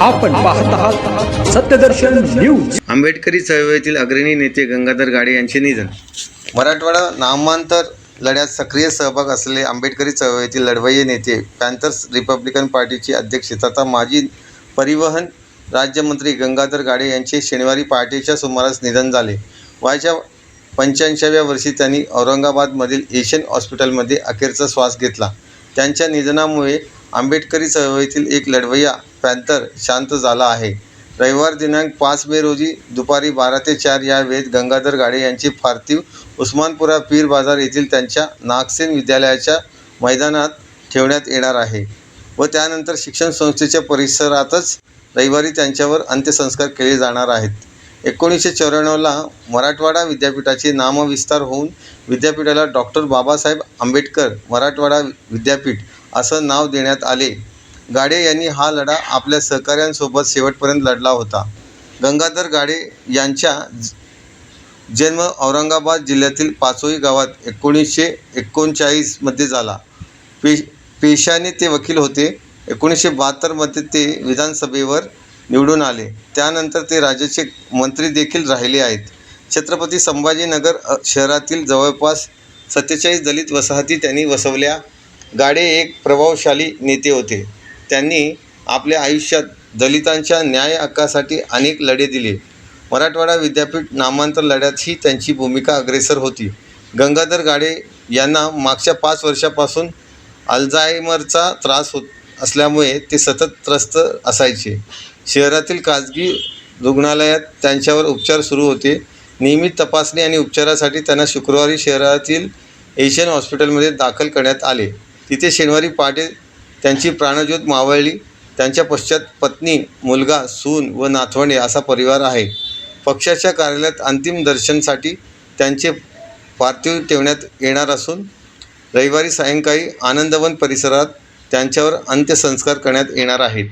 आपण पाहत आहात सत्यदर्शन न्यूज. आंबेडकरी चळवळीतील अग्रणी नेते गंगाधर गाडे यांचे निधन. मराठवाडा नामांतर लढ्यात सक्रिय सहभाग असलेले आंबेडकरी चळवळीतील लढवय्ये नेते पॅन्थर्स रिपब्लिकन पार्टीचे अध्यक्ष तथा माजी परिवहन राज्यमंत्री गंगाधर गाडे यांचे शनिवारी पहाटेच्या सुमारास निधन झाले. वयाच्या पंच्याऐंशाव्या वर्षी त्यांनी औरंगाबादमधील एशियन हॉस्पिटलमध्ये अखेरचा श्वास घेतला. त्यांच्या निधनामुळे आंबेडकरी चळवळीतील एक लढवय्या पॅंथर शांत झाला आहे. रविवार दिनांक पाच मे रोजी दुपारी बारा ते चार या वेळेत गंगाधर गाडे यांचे पार्थिव उस्मानपुरा पीर बाजार येथील त्यांच्या नागसेन विद्यालयाच्या मैदानात ठेवण्यात येणार आहे व त्यानंतर शिक्षण संस्थेच्या परिसरातच रविवारी त्यांच्यावर अंत्यसंस्कार केले जाणार आहेत. एकोणीसशे चौऱ्याण्णवला मराठवाडा विद्यापीठाचे नामविस्तार होऊन विद्यापीठाला डॉक्टर बाबासाहेब आंबेडकर मराठवाडा विद्यापीठ असं नाव देण्यात आले. गाडे यांनी हा लढा आपल्या सहकाऱ्यांसोबत शेवटपर्यंत लढला होता. गंगाधर गाडे यांच्या ज- जन्म औरंगाबाद जिल्ह्यातील पाचोई गावात एकोणीसशे एकोणचाळीसमध्ये झाला. पे पेशाने ते वकील होते. एकोणीसशे बहात्तरमध्ये ते विधानसभेवर निवडून आले. त्यानंतर ते राज्याचे मंत्री देखील राहिले आहेत. छत्रपती संभाजीनगर शहरातील जवळपास सत्तेचाळीस दलित वसाहती त्यांनी वसवल्या. गाडे एक प्रभावशाली नेते होते. त्यांनी आपल्या आयुष्यात दलितांच्या न्याय हक्कासाठी अनेक लढे दिले. मराठवाडा विद्यापीठ नामांतर लढ्यातही त्यांची भूमिका अग्रेसर होती. गंगाधर गाडे यांना मागच्या पाच वर्षापासून अल्झायमरचा त्रास होत असल्यामुळे ते सतत त्रस्त असायचे. शहरातील खाजगी रुग्णालयात त्यांच्यावर उपचार सुरू होते. नियमित तपासणी आणि उपचारासाठी त्यांना शुक्रवारी शहरातील एशियन हॉस्पिटलमध्ये दाखल करण्यात आले. तिथे शनिवारी पहाटे त्यांची प्राणज्योत मावळली त्यांच्या पश्चात पत्नी मुलगा सून व नाथवणे असा परिवार आहे. पक्षाच्या कार्यालयात अंतिम दर्शनसाठी त्यांचे पार्थिव ठेवण्यात येणार असून रविवारी सायंकाळी आनंदवन परिसरात त्यांच्यावर अंत्यसंस्कार करण्यात येणार आहेत.